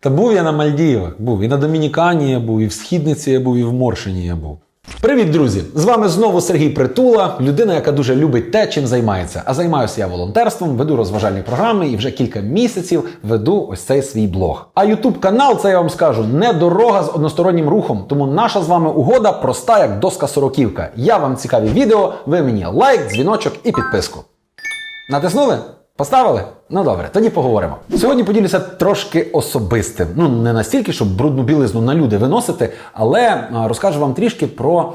Та був я на Мальдівах, був і на Домінікані я був, і в Східниці я був, і в Моршині я був. Привіт, друзі! З вами знову Сергій Притула, людина, яка дуже любить те, чим займається. А займаюся я волонтерством, веду розважальні програми і вже кілька місяців веду ось цей свій блог. А Ютуб канал, це я вам скажу, не дорога з одностороннім рухом. Тому наша з вами угода проста, як доска сороківка. Я вам цікаві відео, ви мені лайк, дзвіночок і підписку. Натиснули? Поставили? Ну добре, тоді поговоримо. Сьогодні поділюся трошки особистим. Ну не настільки, щоб брудну білизну на люди виносити, але розкажу вам трішки про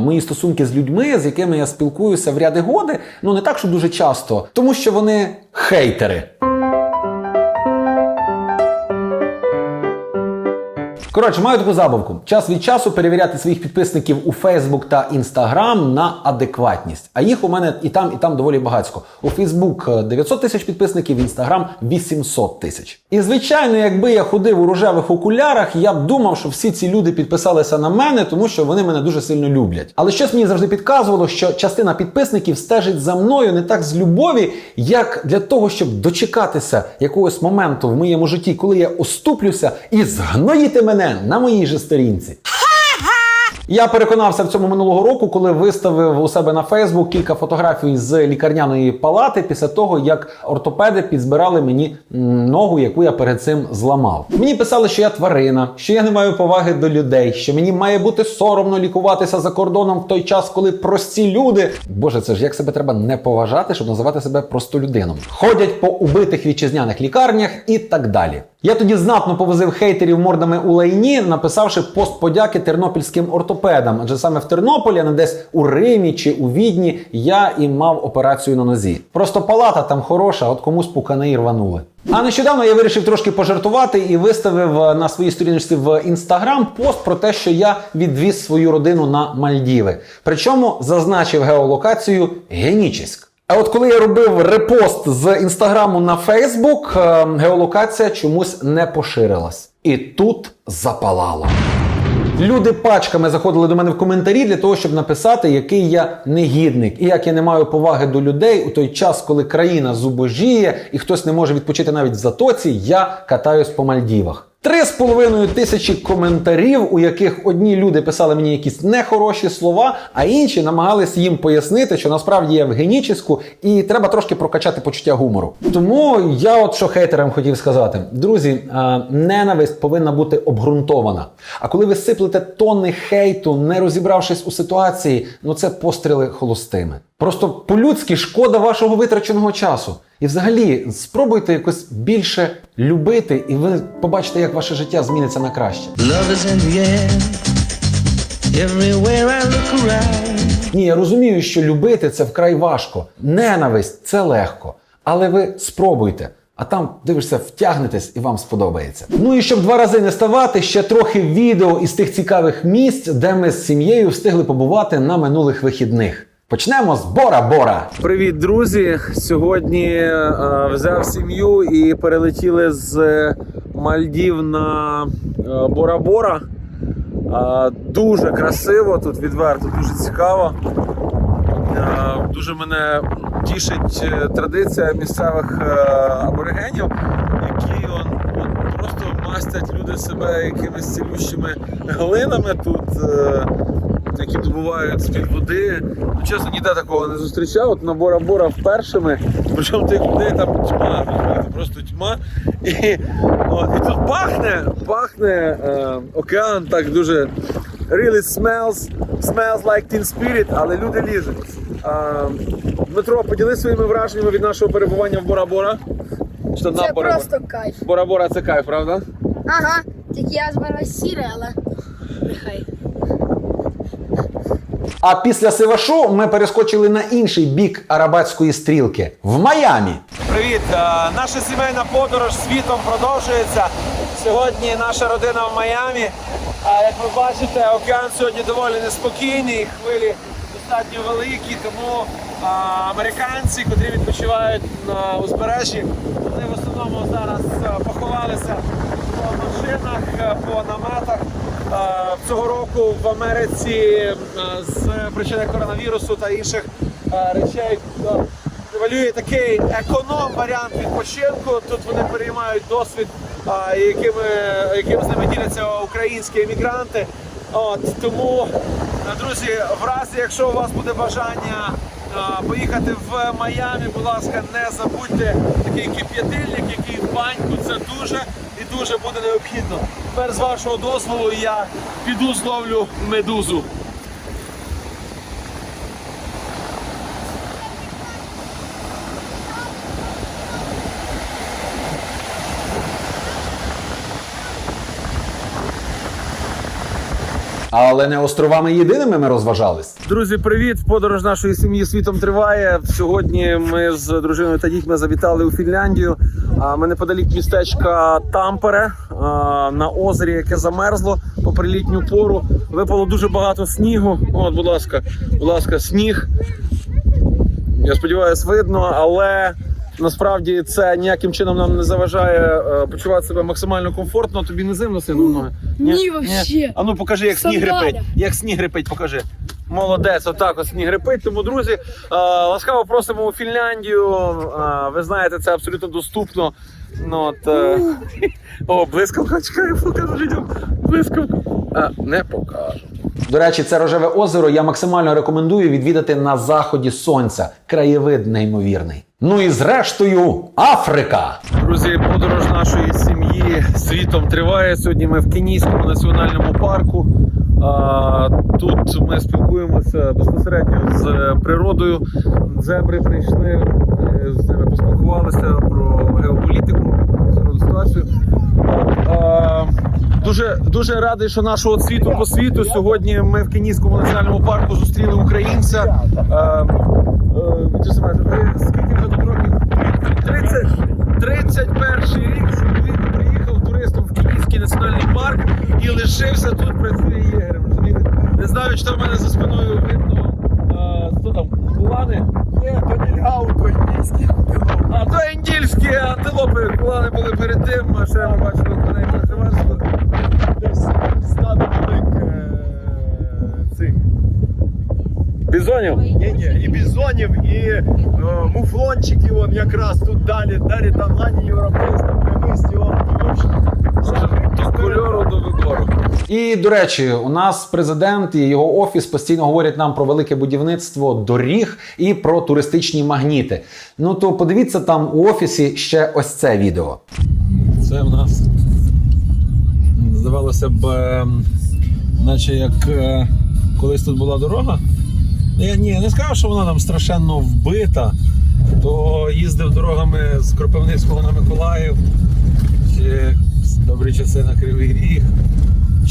мої стосунки з людьми, з якими я спілкуюся в ряди годи. Ну не так, що дуже часто, тому що вони хейтери. Коротше, маю таку забавку. Час від часу перевіряти своїх підписників у Facebook та Instagram на адекватність. А їх у мене і там, і там доволі багатько. У Facebook 900 тисяч підписників, в Instagram 800 тисяч. І звичайно, якби я ходив у рожевих окулярах, я б думав, що всі ці люди підписалися на мене, тому що вони мене дуже сильно люблять. Але щось мені завжди підказувало, що частина підписників стежить за мною не так з любові, як для того, щоб дочекатися якогось моменту в моєму житті, коли я оступлюся і згноїти мене на моїй же сторінці. Я переконався в цьому минулого року, коли виставив у себе на Фейсбук кілька фотографій з лікарняної палати після того, як ортопеди підзбирали мені ногу, яку я перед цим зламав. Мені писали, що я тварина, що я не маю поваги до людей, що мені має бути соромно лікуватися за кордоном в той час, коли прості люди. Боже, це ж як себе треба не поважати, щоб називати себе простолюдином. Ходять по убитих вітчизняних лікарнях і так далі. Я тоді знатно повозив хейтерів мордами у лайні, написавши пост подяки тернопільським ортопедам. Адже саме в Тернополі, а не десь у Римі чи у Відні, я і мав операцію на нозі. Просто палата там хороша, от комусь пукани і рванули. А нещодавно я вирішив трошки пожартувати і виставив е, на своїй сторінці в інстаграм пост про те, що я відвіз свою родину на Мальдіви. Причому зазначив геолокацію Генічеськ. А от коли я робив репост з інстаграму на Фейсбук, е, геолокація чомусь не поширилась. І тут запалало. Люди пачками заходили до мене в коментарі для того, щоб написати, який я негідник і як я не маю поваги до людей у той час, коли країна зубожіє і хтось не може відпочити навіть в затоці, я катаюсь по Мальдівах. Три з половиною тисячі коментарів, у яких одні люди писали мені якісь нехороші слова, а інші намагались їм пояснити, що насправді я в геніческу і треба трошки прокачати почуття гумору. Тому я от що хейтерам хотів сказати: друзі, ненависть повинна бути обґрунтована. А коли ви сиплете тонни хейту, не розібравшись у ситуації, ну це постріли холостими. Просто по-людськи шкода вашого витраченого часу. І взагалі спробуйте якось більше любити, і ви побачите, як ваше життя зміниться на краще. Love is in the air. Everywhere I look around. Ні, я розумію, що любити це вкрай важко. Ненависть це легко. Але ви спробуйте. А там дивишся, втягнетесь і вам сподобається. Ну і щоб два рази не ставати, ще трохи відео із тих цікавих місць, де ми з сім'єю встигли побувати на минулих вихідних. Почнемо з Бора Бора. Привіт, друзі! Сьогодні е, взяв сім'ю і перелетіли з Мальдів на е, Бора-Бора. Е, дуже красиво, тут відверто, дуже цікаво. Е, дуже мене тішить е, традиція місцевих е, аборигенів, які он, от, просто мастять люди себе якимись цілющими глинами тут. е, які добувають з-під води. Ну, чесно, ніде такого не зустрічав. От на Бора-Бора впершими. Причому тих людей там тьма, просто тьма. І, от, і тут пахне, пахне е, океан так дуже really smells, smells like teen spirit, але люди лізуть. Е, Дмитро, поділись своїми враженнями від нашого перебування в Бора-Бора. Чи то на Це Бора-Бора? просто кайф. Бора-Бора це кайф, правда? Ага, тільки я збираю сіре, але нехай. А після Сивашу ми перескочили на інший бік арабатської стрілки в Майамі. Привіт! Е, Наша сімейна подорож світом продовжується. Сьогодні наша родина в Майамі. А як ви бачите, океан сьогодні доволі неспокійний, хвилі достатньо великі, тому американці, котрі відпочивають на узбережжі, вони в основному зараз е, поховалися по машинах, е, по наметах. Цього року в Америці е, з причини коронавірусу та інших е, речей е, превалює такий економ варіант відпочинку. Тут вони переймають досвід якими, яким з ними діляться українські емігранти. От тому, друзі, в разі, якщо у вас буде бажання поїхати в Майамі, будь ласка, не забудьте такий кип'ятильник, який в баньку. Це дуже дуже буде необхідно. Тепер з вашого дозволу я піду зловлю медузу. Але не островами єдиними ми розважались. Друзі, привіт! Подорож нашої сім'ї світом триває. Сьогодні ми з дружиною та дітьми завітали у Фінляндію. Ми неподалік містечка Тампере на озері, яке замерзло попри літню пору. Випало дуже багато снігу. От, будь ласка, будь ласка, сніг. Я сподіваюся, видно, але насправді це ніяким чином нам не заважає е, почувати себе максимально комфортно. Тобі не зимно сину в ноги? Ні, вообще. А ну покажи, як сніг Сандалях. репить. Як сніг репить, покажи. Молодець, отак от сніг репить. Тому, друзі, е, ласкаво просимо у Фінляндію. Е, ви знаєте, це абсолютно доступно. Ну, от, е, о, блискавка, чекай, покажу людям. Блискавку. А, не покажу. До речі, це рожеве озеро я максимально рекомендую відвідати на заході сонця. Краєвид неймовірний. Ну і зрештою, Африка. Друзі, подорож нашої сім'ї світом триває. Сьогодні ми в Кенійському національному парку. Тут ми спілкуємося безпосередньо з природою. Зебри прийшли, е, з ними поспілкувалися про геополітику, міжнародну ситуацію. Дуже дуже радий, що нашого світу по світу сьогодні ми в Кенійському національному парку зустріли українця. Вітю скільки вже тут років? 30, 31 рік чоловік приїхав туристом в Кенійський національний парк і лишився тут, працює єгерем. Не знаю, там в мене за спиною видно. Хто там? Кулани? Є, то нільгау, то індійські. А то індільські антилопи. Кулани були перед тим, а ще ми бачили коней Бізонів? Ні, ні, і бізонів, і е, муфлончики, вон якраз тут далі, далі там лані європейські, прямисті, вон. До кольору до вибору. І до речі, у нас президент і його офіс постійно говорять нам про велике будівництво доріг і про туристичні магніти. Ну то подивіться там у офісі ще ось це відео. Це в нас здавалося б, е, наче як е, колись тут була дорога. Ну, Я ні, не скажу, що вона там страшенно вбита. То їздив дорогами з Кропивницького на Миколаїв, чи з добрі часи на Кривий Ріг,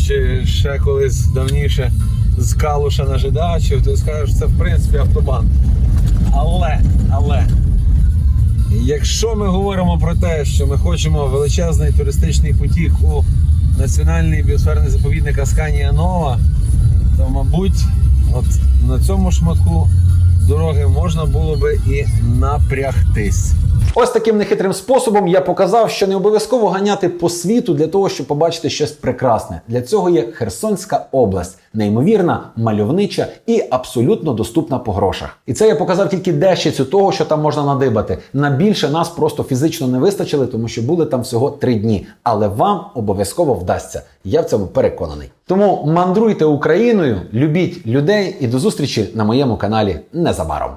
чи ще колись давніше з Калуша на Жидачів, то скажеш, це в принципі автобан. Але, але. Якщо ми говоримо про те, що ми хочемо величезний туристичний потік у національний біосферний заповідник Асканія Нова, то, мабуть, от на цьому шматку дороги можна було би і напрягтись. Ось таким нехитрим способом я показав, що не обов'язково ганяти по світу для того, щоб побачити щось прекрасне. Для цього є Херсонська область, неймовірна, мальовнича і абсолютно доступна по грошах. І це я показав тільки дещицю того, що там можна надибати. На більше нас просто фізично не вистачили, тому що були там всього три дні. Але вам обов'язково вдасться. Я в цьому переконаний. Тому мандруйте Україною, любіть людей і до зустрічі на моєму каналі незабаром.